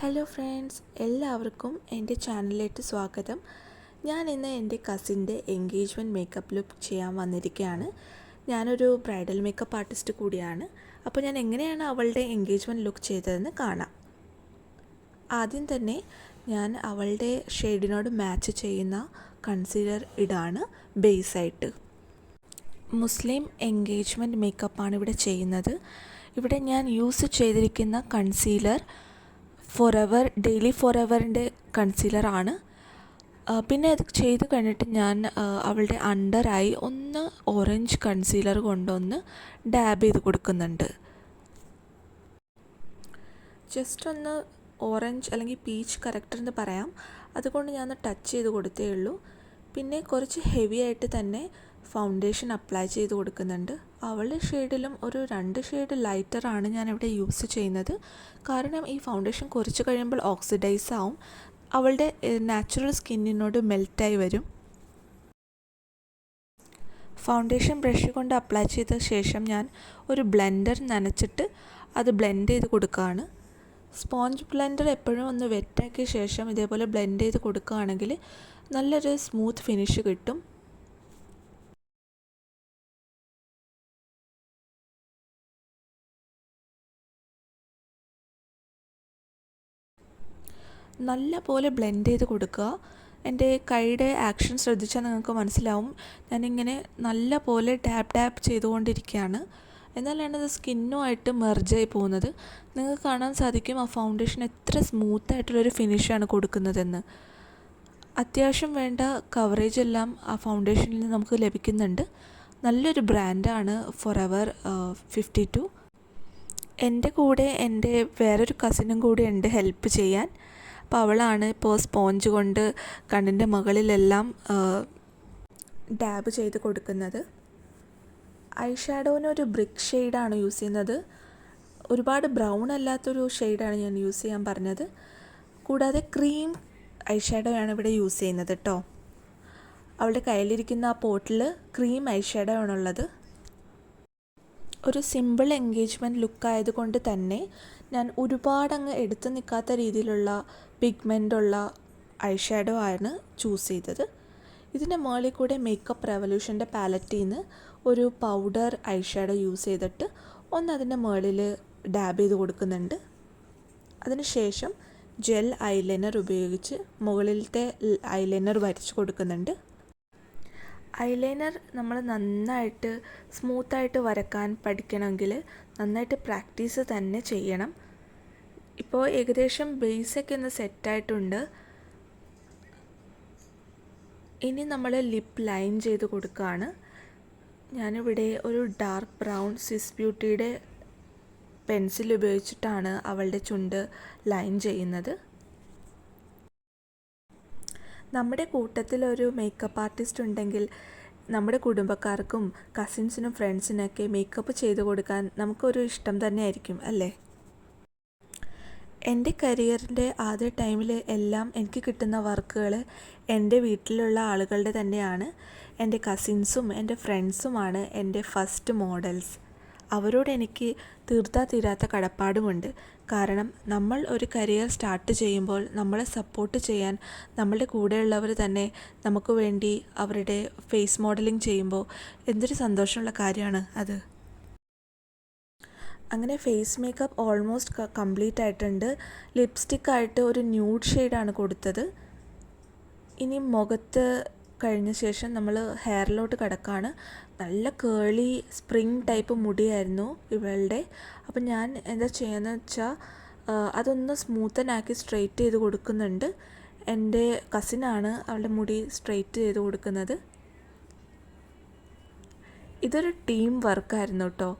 Hello friends എല്ലാവർക്കും എന്റെ ചാനലിലേക്ക് സ്വാഗതം. ഞാൻ ഇന്ന് എന്റെ കസിന്റെ എൻഗേജ്മെന്റ് മേക്കപ്പ് ലുക്ക് ചെയ്യാൻ വന്നിരിക്കുകയാണ്. ഞാനൊരു ബ്രൈഡൽ മേക്കപ്പ് ആർട്ടിസ്റ്റ് കൂടിയാണ്. അപ്പോൾ ഞാൻ എങ്ങനെയാണ് അവളുടെ എൻഗേജ്മെന്റ് ലുക്ക് ചെയ്തതെന്ന് കാണാം. ആദ്യം തന്നെ ഞാൻ അവളുടെ ഷെയ്ഡിനോട് മാച്ച് ചെയ്യുന്ന കൺസീലർ ഇടാണ് ബേസായിട്ട് മുസ്ലിം എൻഗേജ്മെന്റ് മേക്കപ്പാണ് ഇവിടെ ചെയ്യുന്നത്. ഇവിടെ ഞാൻ യൂസ് ചെയ്തിരിക്കുന്ന concealer for ever daily for എവറിന്റെ കൺസീലറാണ് പിന്നെ അത് ചെയ്ത് കഴിഞ്ഞിട്ട് ഞാൻ അവളുടെ അണ്ടറായി ഒന്ന് ഓറഞ്ച് കൺസീലർ കൊണ്ടൊന്ന് ഡാബ് ചെയ്ത് കൊടുക്കുന്നുണ്ട്. ജസ്റ്റ് ഒന്ന് ഓറഞ്ച് അല്ലെങ്കിൽ പീച്ച് കറക്റ്റർ എന്ന് പറയാം. അതുകൊണ്ട് ഞാൻ ടച്ച് ചെയ്ത് കൊടുത്തേ ഉള്ളൂ. പിന്നെ കുറച്ച് ഹെവി ആയിട്ട് തന്നെ ഫൗണ്ടേഷൻ അപ്ലൈ ചെയ്ത് കൊടുക്കുന്നുണ്ട്. അവളുടെ ഷെയ്ഡിലും ഒരു രണ്ട് ഷെയ്ഡ് ലൈറ്ററാണ് ഞാനിവിടെ യൂസ് ചെയ്യുന്നത്. കാരണം ഈ ഫൗണ്ടേഷൻ കുറച്ച് കഴിയുമ്പോൾ ഓക്സിഡൈസ് ആവും. അവളുടെ നാച്ചുറൽ സ്കിന്നിനോട് മെൽറ്റായി വരും. ഫൗണ്ടേഷൻ ബ്രഷ് കൊണ്ട് അപ്ലൈ ചെയ്ത ശേഷം ഞാൻ ഒരു ബ്ലെൻഡർ നനച്ചിട്ട് അത് ബ്ലെൻഡ് ചെയ്ത് കൊടുക്കുകയാണ്. സ്പോഞ്ച് ബ്ലെൻഡർ എപ്പോഴും ഒന്ന് വെറ്റാക്കിയ ശേഷം ഇതേപോലെ ബ്ലെൻഡ് ചെയ്ത് കൊടുക്കുകയാണെങ്കിൽ നല്ലൊരു സ്മൂത്ത് ഫിനിഷ് കിട്ടും. നല്ല പോലെ ബ്ലെൻഡ് ചെയ്ത് കൊടുക്കുക. എന്റെ കൈയുടെ ആക്ഷൻ ശ്രദ്ധിച്ചാൽ നിങ്ങൾക്ക് മനസ്സിലാവും. ഞാനിങ്ങനെ നല്ല പോലെ ടാപ്പ് ടാപ്പ് ചെയ്തുകൊണ്ടിരിക്കുകയാണ്. എന്നാലാണ് അത് സ്കിന്നുമായിട്ട് മെർജായി പോകുന്നത്. നിങ്ങൾക്ക് കാണാൻ സാധിക്കും ആ ഫൗണ്ടേഷൻ എത്ര സ്മൂത്തായിട്ടുള്ളൊരു ഫിനിഷാണ് കൊടുക്കുന്നതെന്ന്. അത്യാവശ്യം വേണ്ട കവറേജ് എല്ലാം ആ ഫൗണ്ടേഷനിൽ നിന്ന് നമുക്ക് ലഭിക്കുന്നുണ്ട്. നല്ലൊരു ബ്രാൻഡാണ് ഫോർ എവർ ഫിഫ്റ്റി ടു എന്റെ കൂടെ എന്റെ വേറൊരു കസിനും കൂടി ഉണ്ട് ഹെൽപ്പ് ചെയ്യാൻ. അപ്പോൾ അവളാണ് ഇപ്പോൾ സ്പോഞ്ച് കൊണ്ട് കണ്ണിന്റെ മുകളിലെല്ലാം ഡാബ് ചെയ്ത് കൊടുക്കുന്നത്. ഐ ഷാഡോവിന് ഒരു ബ്രിക്ക് ഷെയ്ഡാണ് യൂസ് ചെയ്യുന്നത്. ഒരുപാട് ബ്രൗൺ അല്ലാത്തൊരു ഷെയ്ഡാണ് ഞാൻ യൂസ് ചെയ്യാൻ പറഞ്ഞത്. കൂടാതെ ക്രീം ഐ ഷാഡോയാണ് ഇവിടെ യൂസ് ചെയ്യുന്നത് കേട്ടോ. അവളുടെ കയ്യിലിരിക്കുന്ന ആ പോട്ടിൽ ക്രീം ഐ ഷാഡോ ആണുള്ളത് ഒരു സിമ്പിൾ എൻഗേജ്മെന്റ് ലുക്ക് ആയതുകൊണ്ട് തന്നെ ഞാൻ ഒരുപാടങ്ങ് എടുത്തു നിൽക്കാത്ത രീതിയിലുള്ള പിഗ്മെന്റുള്ള ഐ ഷാഡോ ആണ് ചൂസ് ചെയ്തത്. ഇതിന്റെ മുകളിൽ കൂടെ മേക്കപ്പ് റെവല്യൂഷന്റെ പാലറ്റിൽ നിന്ന് ഒരു പൗഡർ ഐ ഷാഡോ യൂസ് ചെയ്തിട്ട് ഒന്ന് അതിന്റെ മുകളിൽ ഡാബ് ചെയ്ത് കൊടുക്കുന്നുണ്ട്. അതിനുശേഷം ജെൽ ഐലൈനർ ഉപയോഗിച്ച് മുകളിലത്തെ ഐലൈനർ വരച്ച് കൊടുക്കുന്നുണ്ട്. ഐലൈനർ നമ്മൾ നന്നായിട്ട് സ്മൂത്തായിട്ട് വരക്കാൻ പഠിക്കണമെങ്കിൽ നന്നായിട്ട് പ്രാക്ടീസ് തന്നെ ചെയ്യണം. ഇപ്പോൾ ഏകദേശം ബേസൊക്കെ ഒന്ന് സെറ്റായിട്ടുണ്ട്. ഇനി നമ്മൾ ലിപ്പ് ലൈൻ ചെയ്ത് കൊടുക്കുകയാണ് ഞാനിവിടെ ഒരു ഡാർക്ക് ബ്രൗൺ സിസ് ബ്യൂട്ടിയുടെ പെൻസിൽ ഉപയോഗിച്ചിട്ടാണ് അവളുടെ ചുണ്ട് ലൈൻ ചെയ്യുന്നത്. നമ്മുടെ കൂട്ടത്തിലൊരു മേക്കപ്പ് ആർട്ടിസ്റ്റ് ഉണ്ടെങ്കിൽ നമ്മുടെ കുടുംബക്കാർക്കും കസിൻസിനും ഫ്രണ്ട്സിനൊക്കെ മേക്കപ്പ് ചെയ്തു കൊടുക്കാൻ നമുക്കൊരു ഇഷ്ടം തന്നെയായിരിക്കും അല്ലേ? എന്റെ കരിയറിന്റെ ആദ്യ ടൈമിൽ എല്ലാം എനിക്ക് കിട്ടുന്ന വർക്കുകൾ എന്റെ വീട്ടിലുള്ള ആളുകളുടെ തന്നെയാണ്. എന്റെ കസിൻസും എന്റെ ഫ്രണ്ട്സുമാണ് എന്റെ ഫസ്റ്റ് മോഡൽസ് അവരോട് എനിക്ക് തീർത്താ തീരാത്ത കടപ്പാടുമുണ്ട്. കാരണം നമ്മൾ ഒരു കരിയർ സ്റ്റാർട്ട് ചെയ്യുമ്പോൾ നമ്മളെ സപ്പോർട്ട് ചെയ്യാൻ നമ്മളുടെ കൂടെയുള്ളവർ തന്നെ നമുക്ക് വേണ്ടി അവരുടെ ഫേസ് മോഡലിംഗ് ചെയ്യുമ്പോൾ എന്തൊരു സന്തോഷമുള്ള കാര്യമാണ് അത്. അങ്ങനെ ഫേസ് മേക്കപ്പ് ഓൾമോസ്റ്റ് കംപ്ലീറ്റ് ആയിട്ടുണ്ട്. ലിപ്സ്റ്റിക്കായിട്ട് ഒരു ന്യൂഡ് ഷെയ്ഡാണ് കൊടുത്തത്. ഇനി മുഖത്ത് കഴിഞ്ഞ ശേഷം നമ്മൾ ഹെയറിലോട്ട് കിടക്കുകയാണ് നല്ല കേളി സ്പ്രിംഗ് ടൈപ്പ് മുടിയായിരുന്നു ഇവളുടെ. അപ്പം ഞാൻ എന്താ ചെയ്യുന്നത് വെച്ചാൽ അതൊന്ന് സ്മൂത്തനാക്കി സ്ട്രെയിറ്റ് ചെയ്ത് കൊടുക്കുന്നുണ്ട്. എന്റെ കസിനാണ് അവളുടെ മുടി സ്ട്രെയിറ്റ് ചെയ്ത് കൊടുക്കുന്നത്. ഇതൊരു ടീം വർക്കായിരുന്നു കേട്ടോ.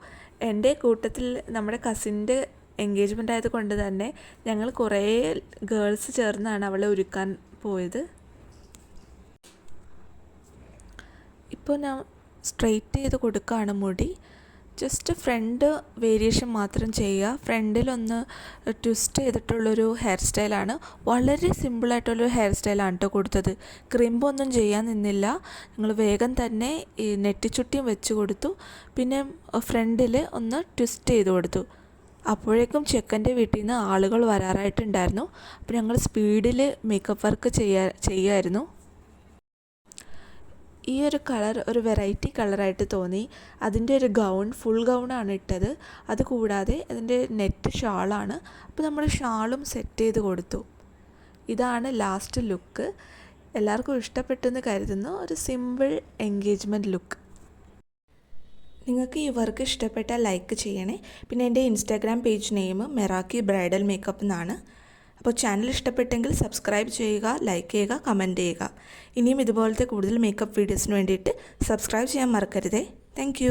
എന്റെ കൂട്ടത്തിൽ നമ്മുടെ കസിന്റെ എൻഗേജ്മെന്റ് ആയതുകൊണ്ട് തന്നെ ഞങ്ങൾ കുറേ ഗേൾസ് ചേർന്നാണ് അവളെ ഒരുക്കാൻ പോയത്. ഇപ്പോൾ ഞാൻ സ്ട്രെയിറ്റ് ചെയ്ത് കൊടുക്കുകയാണ് മുടി. ജസ്റ്റ് ഫ്രണ്ട് വേരിയേഷൻ മാത്രം ചെയ്യുക. ഫ്രണ്ടിലൊന്ന് ട്വിസ്റ്റ് ചെയ്തിട്ടുള്ളൊരു ഹെയർ സ്റ്റൈലാണ് വളരെ സിമ്പിളായിട്ടുള്ളൊരു ഹെയർ സ്റ്റൈലാണ് കേട്ടോ കൊടുത്തത്. ക്രിമ്പൊന്നും ചെയ്യാൻ നിന്നില്ല. ഞങ്ങൾ വേഗം തന്നെ ഈ നെറ്റിച്ചുട്ടിയും വെച്ച് കൊടുത്തു. പിന്നെ ഫ്രണ്ടിൽ ഒന്ന് ട്വിസ്റ്റ് ചെയ്ത് കൊടുത്തു. അപ്പോഴേക്കും ചെക്കന്റെ വീട്ടിൽ നിന്ന് ആളുകൾ വരാറായിട്ടുണ്ടായിരുന്നു. അപ്പോൾ ഞങ്ങൾ സ്പീഡിൽ മേക്കപ്പ് വർക്ക് ചെയ്യാ ചെയ്യുമായിരുന്നു ഈ ഒരു കളർ ഒരു വെറൈറ്റി കളറായിട്ട് തോന്നി. അതിന്റെ ഒരു ഗൗൺ ഫുൾ ഗൗൺ ആണ് ഇട്ടത്. അതുകൂടാതെ അതിന്റെ നെറ്റ് ഷാളാണ് അപ്പോൾ നമ്മൾ ഷാളും സെറ്റ് ചെയ്ത് കൊടുത്തു. ഇതാണ് ലാസ്റ്റ് ലുക്ക് എല്ലാവർക്കും ഇഷ്ടപ്പെട്ടെന്ന് കരുതുന്നു. ഒരു സിമ്പിൾ എൻഗേജ്മെന്റ് ലുക്ക് നിങ്ങൾക്ക് ഈ വർക്ക് ഇഷ്ടപ്പെട്ടാൽ ലൈക്ക് ചെയ്യണേ. പിന്നെ എന്റെ Instagram page name Meraki bridal makeup എന്നാണ്. അപ്പോൾ ചാനൽ ഇഷ്ടപ്പെട്ടെങ്കിൽ സബ്സ്ക്രൈബ് ചെയ്യുക ലൈക്ക് ചെയ്യുക കമന്റ് ചെയ്യുക. ഇനിയും ഇതുപോലത്തെ കൂടുതൽ മേക്കപ്പ് വീഡിയോസിന് വേണ്ടിയിട്ട് സബ്സ്ക്രൈബ് ചെയ്യാൻ മറക്കരുതേ. താങ്ക്